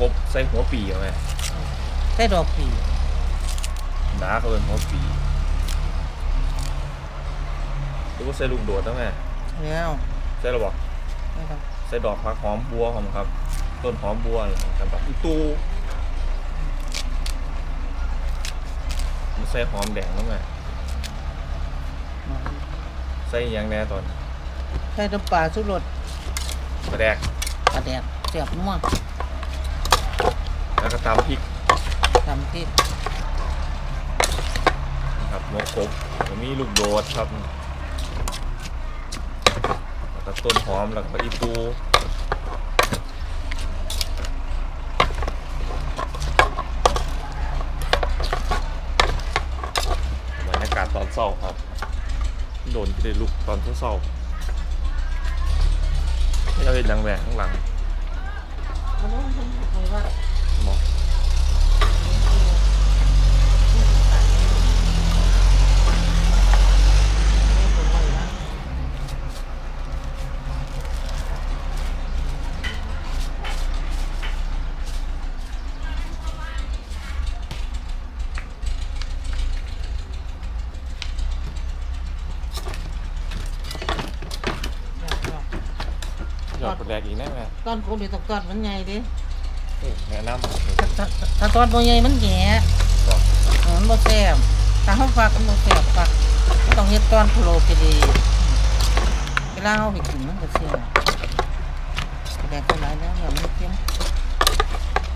กบใส่หัวปีเอาไหมใส่ดอกปีดาเขาเป็นหัวปีหรือว่าใส่ลูกโดดได้ไหมแล้วใส่ระบอกไม่ต้องใส่ดอกผักหอมบัวหอมครับ ต้นหอมบัวกันแบบอีตูมันใส่หอมแดงได้ไหมใส่หยังแน่ตอนใส่น้ำปลาสุรสปลาแดกปลาแดกเสียบม่วง แล้วก็ตำพริกทำที่ครับหมกกบแล้วมีลูกโดดครับแล้วก็ต้นหอมแล้วก็อีตูบรรยากาศตอนเศร้าครับ โดนที่ได้ลุกตอนเศร้าๆไม่เอาเห็นดังแหวกข้างหลังหมอก ย อดปลาแดกอีกแน่ไหมตอนโควิดตอนมันใหญ่ดิเออแนะนำถ้าถ้าถ้าตอนบ่ใหญ่มันแหง่บอกเออมันบ่แซ่บถ้าเฮาฝากมันบ่แซ่บฝากมันต้องเฮ็ดตอนโคโลพอดีเวลาเฮาไปกินมันก็แซ่บปลาแดกก็หลายแล้วแบบไม่เค็ม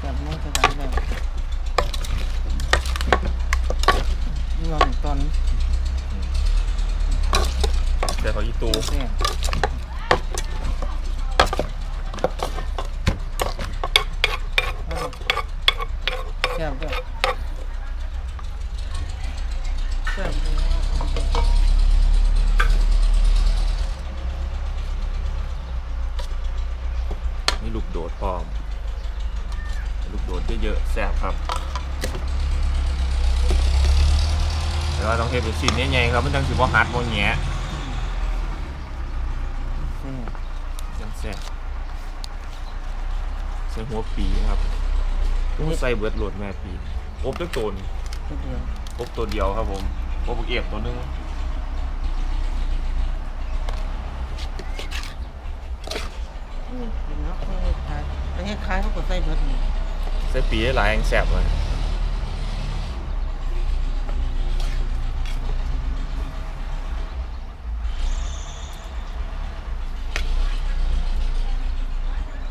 แบบไม่ก็หลายแล้วนี่ว่าเป็นตอนเดี๋ยวเขาอีตู แซ่บเอาแซ่บด้วยแซ่ บด้วยมีลูกโดดพร้อม ลูกโดดเยอะๆแซ่บครับแต่ว่าต้องเทเป็นชิ้นใหญ่ๆครับมันจังสิบ่หัดบ่แหงะแซ่บจังแซ่บใส่หัวปีครับต้องใส่เบิดโหลดแม่ปีกบจักตัวนี่ตัวเดียวกบตัวเดียวครับผม กบเอียบตัวหนึงอืมกินแล้วเขาให้ขายแต่ให้ขายเขาก็ใส่เบิดนี่ใส่ปีได้หลายแองแซ่บเลย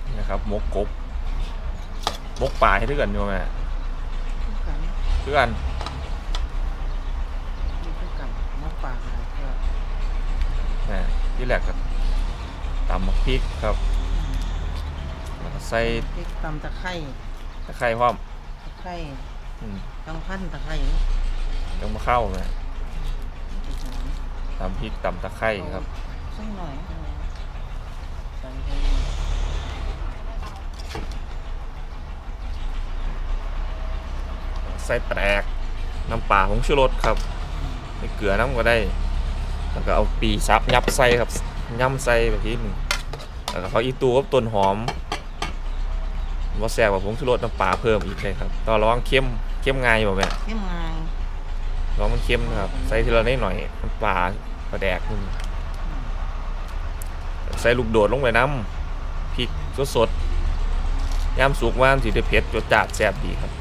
นี่นะครับหมกกบหมกปลาให้ด้วยกันอยู่แม่คือกัน เพื่อน คือกันน้ำปลาขายก็ แม่ที่ แรกก็ตำมะพริกครับแล้วก็ใส่พริกตำตะไคร้ตะไคร้พร้อมตะไคร้อืมจังพันตะไคร้ต้องมาเข้าแม่จะหอมตำพริกตำตะไคร้ครับสักหน่อยใส่ไปใส่แปลกน้ำปลาของชูรสครับใส่เกลือน้ำก็ได้ แล้วก็เอาปีซับยับใส่ครับย่ำใส่แบบนี้หนึ่งแล้วก็เขาอีตูกับต้นหอมว่าแซ่บกว่าผงชูรสน้ำปลาเพิ่มอีกเลยครับต่อร้องเข้มเข้มง่ายบ่แม่เข้มงายร้องมันเข้มนะครับ ใส่ทีละนิดหน่อยน้ำปลาปลาแดกนี่ใส่ลูกโดดลงไปน้ำพริกสดๆย่ำสุกว่านสีได้เผ็ดจดจัดแซ่บดีครับ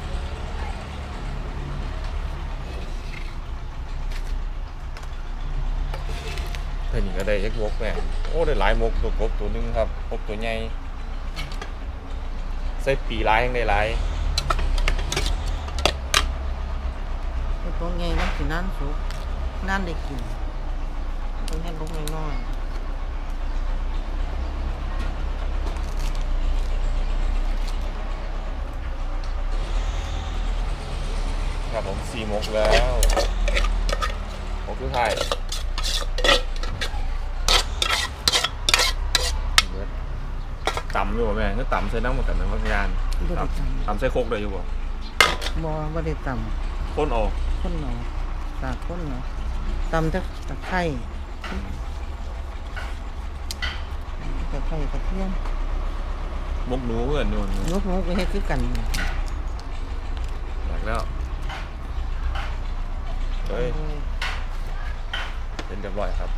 เพิ่นนี่ก็ ได้ยักมกแม่โอ้ได้หลายมกตัวกบตัวหนึงครับกบตัวใหญ่ใส่ปีหลายยังได้หลายไอ้ตัวใหญ่มันสินั่นสุกนั่นได้กินตัวให้ลูกน้อยครับผมสี่มกแล้วมกคือไทายต่ำอยู่บ่แม่ก็ต่ำใส่น้ำมันกันเป็นพักยานๆบ่ได้ตต่ำใส่โคกเลยอยู่บ่ำบ่บ่ได้ตข้นออกำข้นหนอตากข้นหนอตำตะตะไคร้ตะไคร้กระเทียมมกหนูเพื่อนนู่นนกนกไปเฮ็ดคือกันอยากแล้วเฮ้ยเป็นเรียบร้อยครับ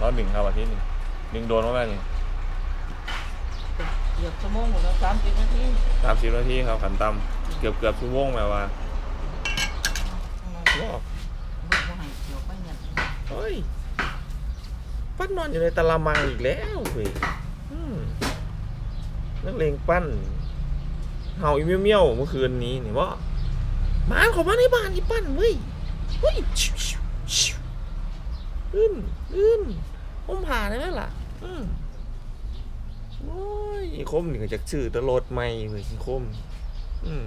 รอบหนึ่งครับอาทิตย์หนึ่งหนึ่งโดนว่าไงนี่ เหยียบชั่วโมงหมดแล้วสามสิบนาทีสามสิบนาทีครับขันตำเกือบเกือบชั่วโมงแปลว่าโอ้ลูกว่าให้เกี่ยวไปเนี่ยเฮ้ยปั้นนอนอยู่ในตะละมังอีกแล้วเว้ยอืมนักเลงปั้นเห่าอีเมี่ยวๆเมื่อคืนนี้นี่ว่าหมาเขามาในบ้านอีปั้นเว้ยเฮ้ยชิวชิวชิวอื้นอื้นผมผ่าได้ไหมล่ะอืมโอ้ย อีคมนี่ก็จะชื่อตลดไม่เว้ยอีคม อืม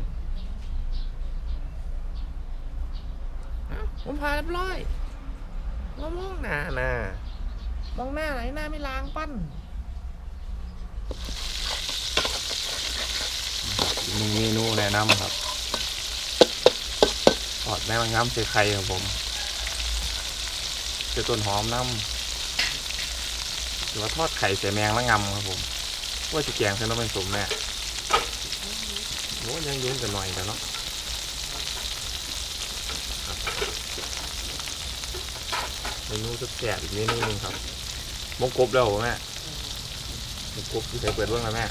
เอ้าผมผ่าเรียบร้อยมามองหน้าน่ะมองหน้าไหนหน้าไม่ล้างปั้นอีกหนึ่งเมนูแนะนำครับทอดแม่งงามใส่ไข่ครับผมเจอต้นหอมน้ำหรือว่าทอดไข่ใส่แมงละงำครับผม ว่าจะแกงใส่น้ำมันสมแม่โอ้ยังยุ่งกันหน่อยแต่เนาะเมนูจะแสบอีกเมนูหนึงครับมกกบแล้วแม่มกกบที่ใส่เปิดเรื่องแล้วแม่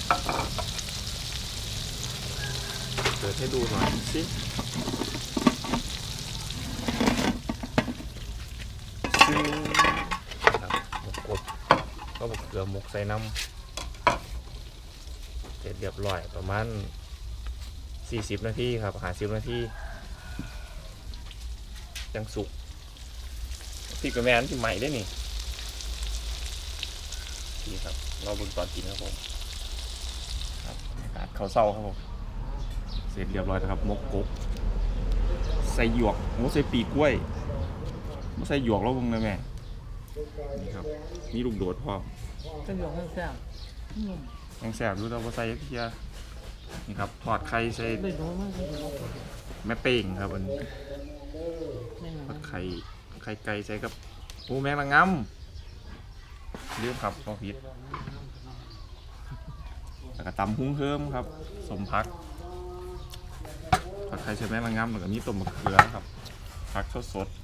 เปิดให้ดูหน่อยสิซึ่งครบหมกกบก็บอกเกลือหมกใส่น้ำ เรียบร้อยประมาณ40 นาทีครับ50นาทียังสุกพี่กับแม่นที่ใหม่ได้นี่นี่ครับเราบิ่งตอนกินครับผมครับาเขาเศร้าครับผมเสร็จเรียบร้อยแล้วครับมกกบใส่หยวกโอ้ใส่ปีกกล้วยบ่ใส่หยวกแล้วเบิ่งเลยแม่นี่ครับมีลูกโดดพร้อมก็ยวกแซ่บ ยังแสบดูแต่ว่าใส่เทียนี่ครับทอดไข่ใส่เลยดูมเลยดูแม่เป้งครับอันไม่หทอดไข่ไข่ไก่ใส่กับโอ้แมงละงำเรื่องครับพอพิษแล้วก็ตำหุ้งเพิ่มครับ สมพักทอดไข่ใส่แมงละงำแล้วก็มีต้มมะเขือครับผักสดสดๆ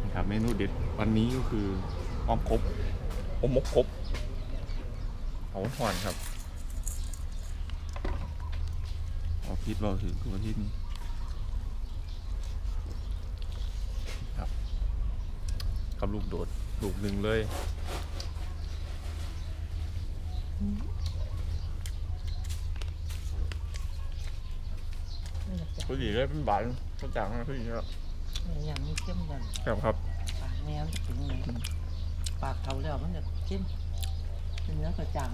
นี่ครับเมนูเด็ดวันนี้ก็คืออ้อมครบ อมมกครบเอาหอนครับเอาพิษเราถึงตัวที่นี้กับลูกโดดลูกหนึ่งเลยผู้หญิงเลยเป็นบานเขาจังนะผู้หญิงครับอย่างนี้เข้มกันครับครับปากแมวถึงเลย ปากเขาแล้วมันจะเข้มเป็นเนื้อกระจ่าง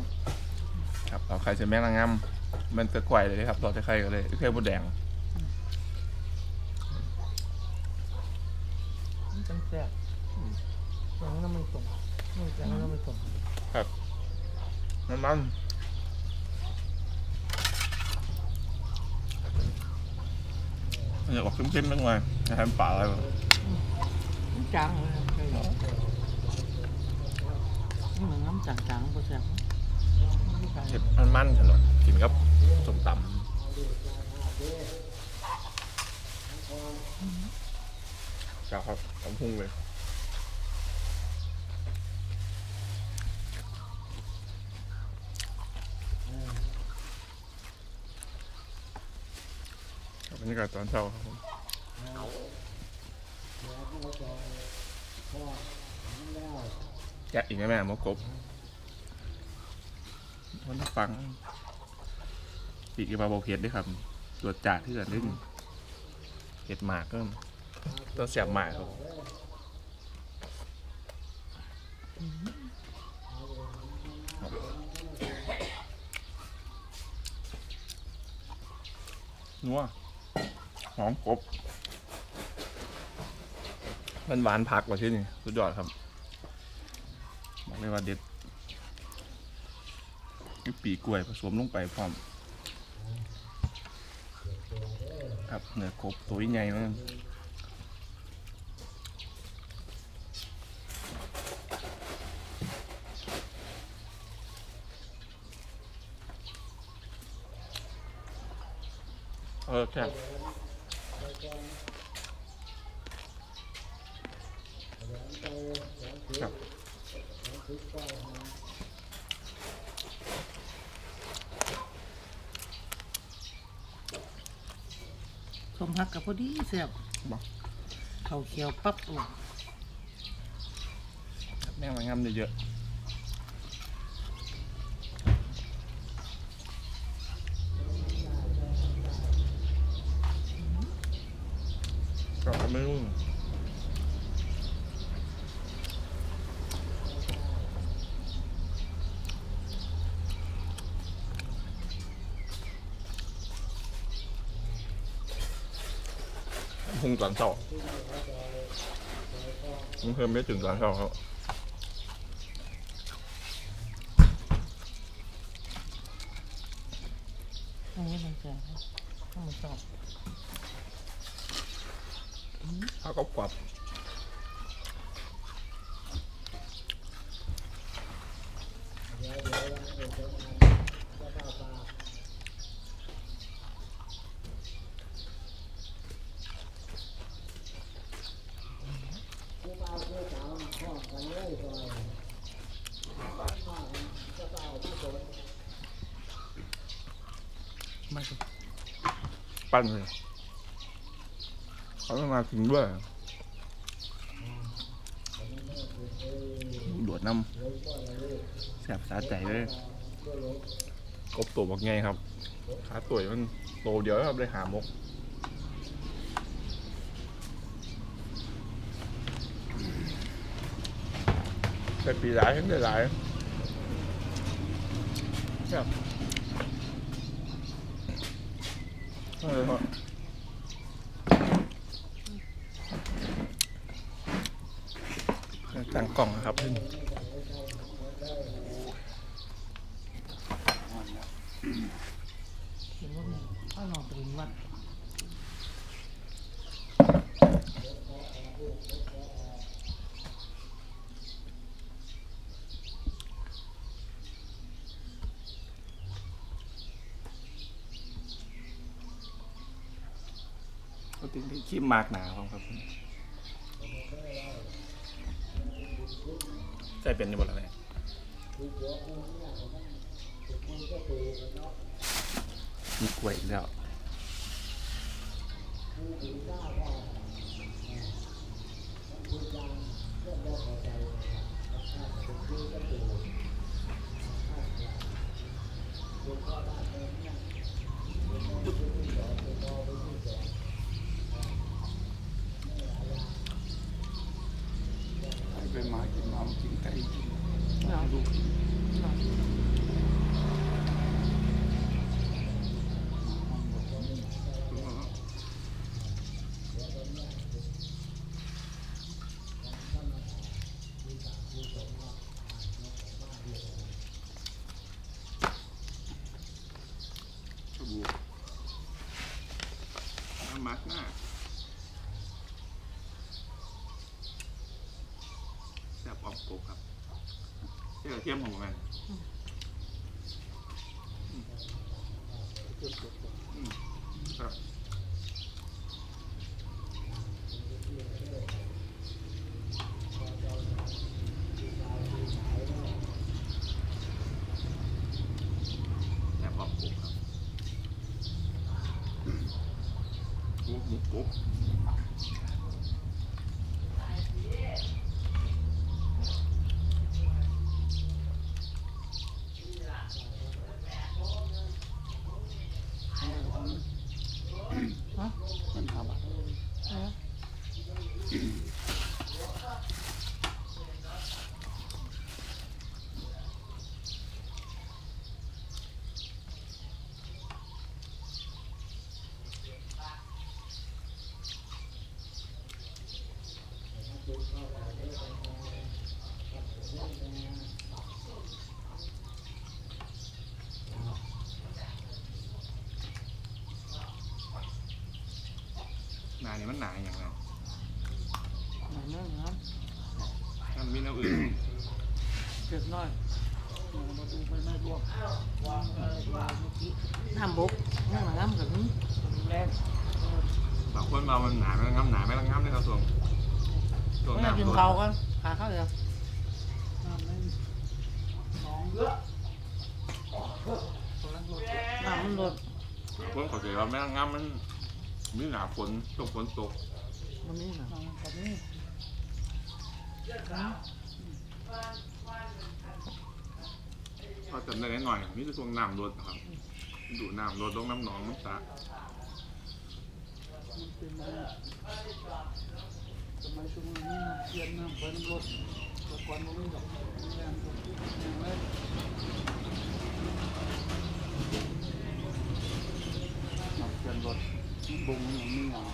ครับเอาไข่ใส่แมงละงำมันจะไกวเลยครับรอจะไข่กันเลยไข่บดแดงมันเป็นแซ่บอย่างนั้นไม่ตรงอย่างนั้นไม่ตรงน้ำมันมันจะออกเข้มๆนิดหน่อยจะทำป่าอะไรแบบมันจางเลยเคย นี่เหมือนน้ำจางๆก็แซ่บเผ็ดมันมันๆฉลอดกินกับส้มตำชาครับตำพุงเลยบบรรยากาศตอนเช้าครับผม แกะอีกไหมแม่หมกบมันฟังปีกปลาโบเพ็ดด้วยครับตรวจจัดที่เกิดขึ้นเห็ดหมากก็ต้องเสียบหมากครับนัวหอมกบมันหวานผักกว่าที่นี่สุดยอดครับ เลยว่าเด็ดปีกล้วยผสมลงไปพร้อมครับเนื้อครบตัวใหญ่มากเออแค่ครับ สมฮักกับพอดีเสียบบอกเขาเขียวปั๊บโอ้แม่งมางามเยอะๆก็ไม่รู้ พุงตอนเช้าพุงเพิ่มไม่ถึงตอนเช้าครับอันนี้มันจะให้มันชอบข้าก็กรอบไม่ครับ ปั้นเลยเขาไม่มาถึงด้วยดวดน้ำแสบสาใจเลยกบตัวบอกไงครับขาตัวมันโตเดียวครับได้หามกแต่ปีหลายทั้งได้หลายครับ เออครับตั้งกล่องนะครับ เห็นว่ามีข้าวหนองปริมวัด ก็ติดที่ขี้ มากหนาครับครับใช่เป็นอยู่หมดแล้วเนี่ยมีกล้วยอีกแล้วเป็นหมากินหมากินไก่กิน เนาะ ลูก เนาะ ชบูน้ำมักหน้าแซ่บออกกบครับ เจ้าเทียมของมันอืมครับแซ่บออกกบครับกบหมูกบ ฮะ มันทำอะ เออ ห นานี่มันหนาอย่างไรหน่อยนึงครับถ้ามันมีน้ำอื่นเจ็บน้อยมาดูไปไม่รวมน้ำบกน้ำน้ำแบบนี้แรงบางคนมามันหนาไม่ระงับหนาไม่ระงับเลยครับส่วนส่วนน้ำกินน้ำเขากันขาเข้าเลยน้ำมันลดคนเขาใจว่าไม่ระงับมัน มีหนาฝนตกฝนตกมันนี่นะแบบนี้ก็จำได้หน่อยๆนี่คือช่วงน้ำลดนะครับ ดูน้ำลดลงน้ำหนองน้ำตาสมัยช่วงนี้น้ำเทียนน้ำไฟน้ำรถแต่ก่อนมันไม่ดอกแรงอย่างแรกน้ำเทียนรถ บุงอย่างนี้อะ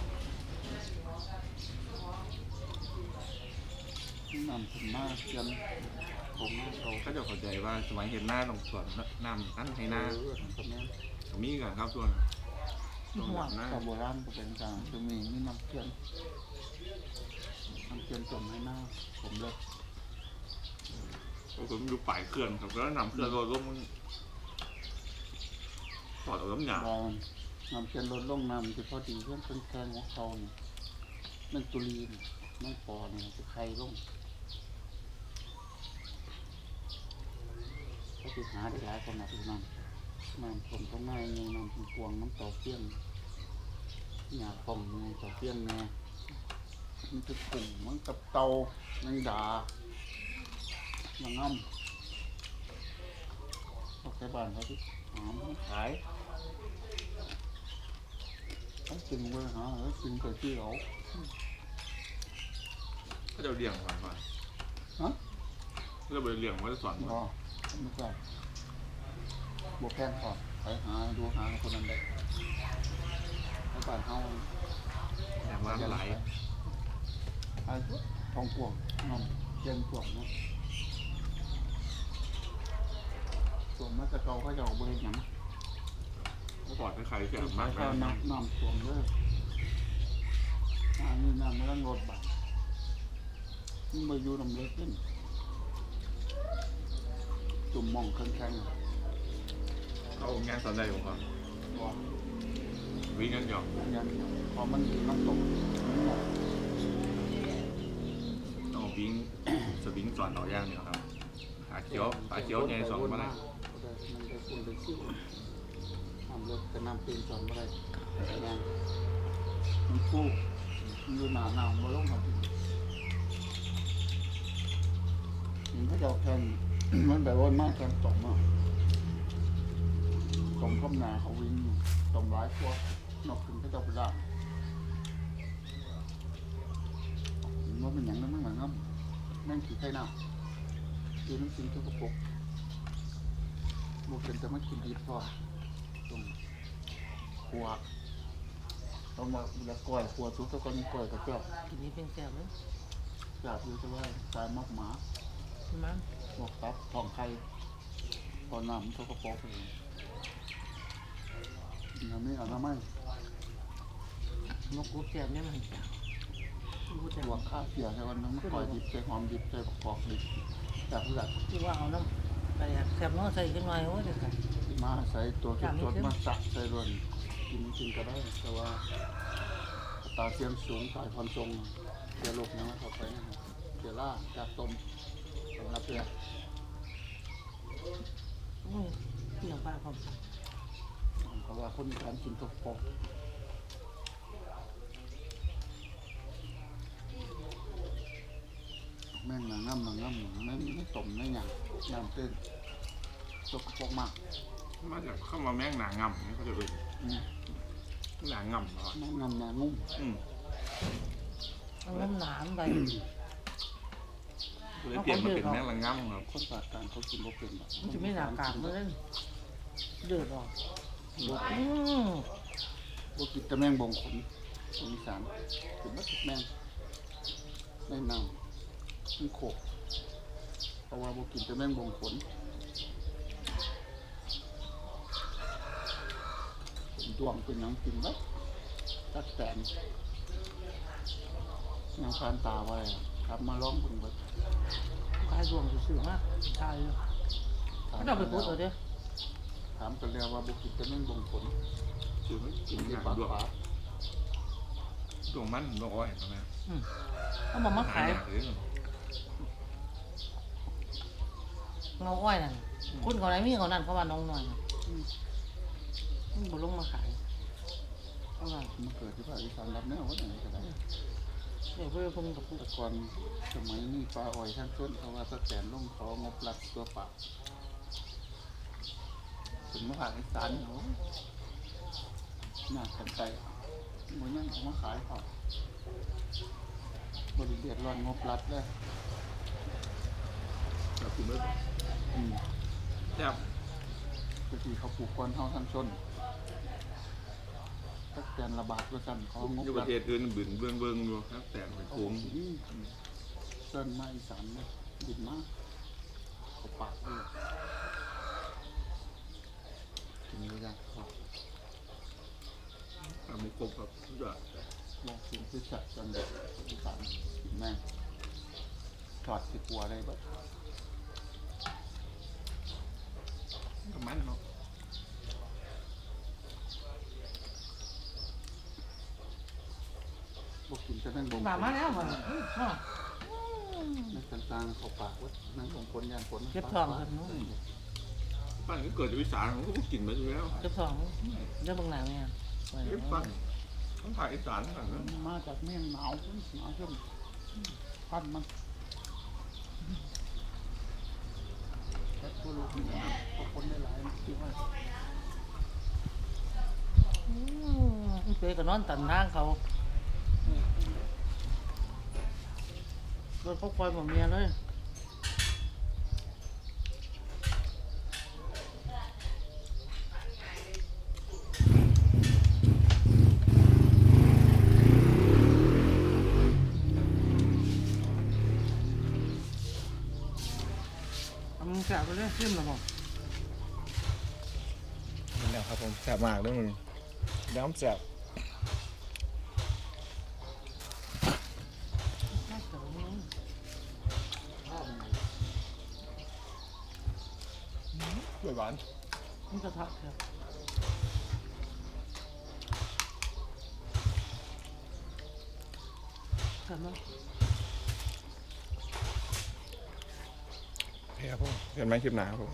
น้ำถึงมากเทียนผมเขาก็จะเข้าใจว่าสมัยเห็นหน้าตรงส่วนน้ำนั่นให้หน้าเออทำนั้นมีกันครับส่วนส่วนหัวหน้าชาวโบราณก็เป็นต่างจะมีนี่น้ำเทียนน้ำเทียนจมให้หน้า ผมเลยผมดูป่ายเคลื่อนครับแล้วนำเคลื่อนรถลงมันถอดเอาน้ำหยาบอล น้ำเทียนลดลงน้ำจะพอดีเพื่อนเป็นแกงของเขาเนี่ยนั่นตุลีนนั่นปอเนี่ยจะไข่ลงเขาไปหาได้หลายคนนะทุกน้ำน้ำผมก็ไม่ไงน้ำเป็นพวงน้ำต่าเปี้ยนหยาฟองไงเต่าเปี้ยงแนไงมันจะกลุ่มมันกับเตาแมงดาอย่างงั้นเขาไปบ้านเขาที่หามขาย เขากินเว้ยฮะแล้วกินแต่ที่เขาก็จะเลี้ยงก่อนก่อนฮะก็จะไปเลี้ยงไว้สอนพอไม่ใช่บวกแพงพอไปหาดูหาคนนั้นได้ในบ้านเฮาแต่ว่าหลายไอ้ทองกวงน้องเจียนกวงเนาะส่วนมาจะเกาเขาจะเอาเบอร์หยัง ปอดให้ใครแก่มามากข้วน้ำน้ำท่วมเลยอันนี้น้ำไม่ต้องรถบัตรมันมาอยู่น้ำเล็กขึ้นจุ่มมองแข็งๆเขางานสอนได้ผมครับวิ่งกันหยอกยังพอมันน้ำตกมันหมดต้องวิ่งสวิงสอนเราย่างเดียวครับขาเขียวขาเขียวใหญ่สองมาได้มันได้คุณได้ซิ่ว เลือดแต่น้ำเป็นสอนมาได้ยังมันฟูมันอยู่หนาหนาวมาลงครับมันก็จะแทนมันแบบว่ามากแทนตกมากตมข้ามนาเขาวิ่งตมร้ายพวกนอกถึงก็จะไปด่างว่ามันอย่างนั้นมันเหมือนน้ำนั่งขี่ไข่หน้ำคือน้ำจิ้มทุกกระปุกบวกเป็นจะมากินดีพอ ขัวต้องมาเวลาก้อยขัวทุกตัวก็มีก้อยกับเจ้าทีนี้เป็นแซ่บเลยจับอยู่จะว่าสายมอกหมามันบวกตับทองไข่ตอนน้ำทุกกระปุกเลยน้ำนี่เอาน้ำไม่นกกูแซ่บเนี่ยมันจับกูจะบวกข้าวเสียใช่วันนั้นก้อยดิบใส่หอมดิบใส่ประกอบดิบจากเลือดที่ว่าเอาน้ำไปแซ่บน้อใส่ขึ้นหน่อยโอ้ยเดี๋ยวกันมาใส่ตัวสดๆมาสักใส่รวน กินกินก็ได้ แต่ว่าอัตราเสียงสูงสายความทรงเสียโลกนะเข้าไปนะครับเสียล่าจากต้มสำหรับเพื่อโอ้ยเที่ยงปลาพร้อมเพราะว่าคนการกินตกปกแม่งหนังน้ำหนังน้ำไม่ไม่ต้มไม่หยังน้ำตื้นตกปกมากมาจากเข้ามาแม่งหนางำนี่เขาจะเป็นอืม หนางำเหรอน้ำงำน้ำงุ้มอืมเอาน้ำหนามไปเลยเปลี่ยนมาเป็นแม่งละงำครับคนปากกลางเขากินบ่เป็นหรอกมันจะไม่หนากากเลยเดือดออกบ่อืมบ่กินแต่แมงบงขนคนอีสานกินบ่ทุกแมงแมงน้ำมันโขกเพราะว่าบ่กินแต่แมงบงขนเป็น ดวงเป็นหยังกินบ่ตัดแตนยังพานตาไว้อะครับมาร้องเพิ่นเบิดกายรวมซื่อๆมากตายเลยมก็ต้องไปพูดเอาเด้อถามกันแล้วว่าบุกิจจะไม่บ่งผลคือมันกิกินนที่อย่างปากดวงฝาดวงมันดวงอ้อยใช่ไหมอืมเขาบอกมาขายหรือเงาอ้อยนั่นคุณเขาไหนมีเขานั่นเขาว่าน้องหน่อยน่ะอื มมันบ่ลงมาขายเขาว่ามันเกิดที่ภาคอีสานรับแนวว่าอย่างไรก็ได้เดี๋ยวเพื่อนเพิ่งกับพูดแต่ก่อนสมัยนี้ปลาอ้อยทั้งต้นเขาว่าตะแตนลงเขางบรัดตัวปลาถึงมาภาคอีสานเขาหน้ากันใจมันยังเอามาขายเขาบริเดียดร้อนงบรัดเลยเราคือเมื่ออืมแซ่บบางทีเขาปลูกก้อนเฮาทั้งชน ตะแตนระบาดด้วยกันเขางบอยู่ปรัระดเทศอื่นบืนเบื้องเบื้องอยู่ครับแต่ไปโค้งอืมเส้นมาอีสานเลยบินมาเขาปากเลยกินเลยจ้ะทำมุกกบครับยอดลองกินคือจัดจนแบบอีสานกินแม่งถอดสิกลัวได้แบบก็มันเนาะ บกินจะนั่งบงมามาแล้วมันเนาะในต่างๆเขาปากว่านั่งบงผลยานผลเก็บทองครับเนาะปั้นก็เกิดจากวิสานผมก็กินมาอยู่แล้วเก็บทองเรื่องบางหนาเนี่ยไอ้ปั้นต้องถ่ายอีสานต่างนั้นมาจากเมี่ยงหนาวหนาวช่วงพันมันแต่ตัวลูกนี่เขาคนได้หลายคิดว่าอืมเป๊ก็นอนตันทางเขา โดนเขาคอยหมดเมียเลยเอามึงแสบไปเลยขึ้นมาบอกนี่แหละครับผมแสบมากเลยมึงย้ำแสบ น่าจะมึง กล้วยหวาน มึงจะทักเถอะกันเนาะเฮ้ยครับผมเห็นไหมคลิปหนาครับผม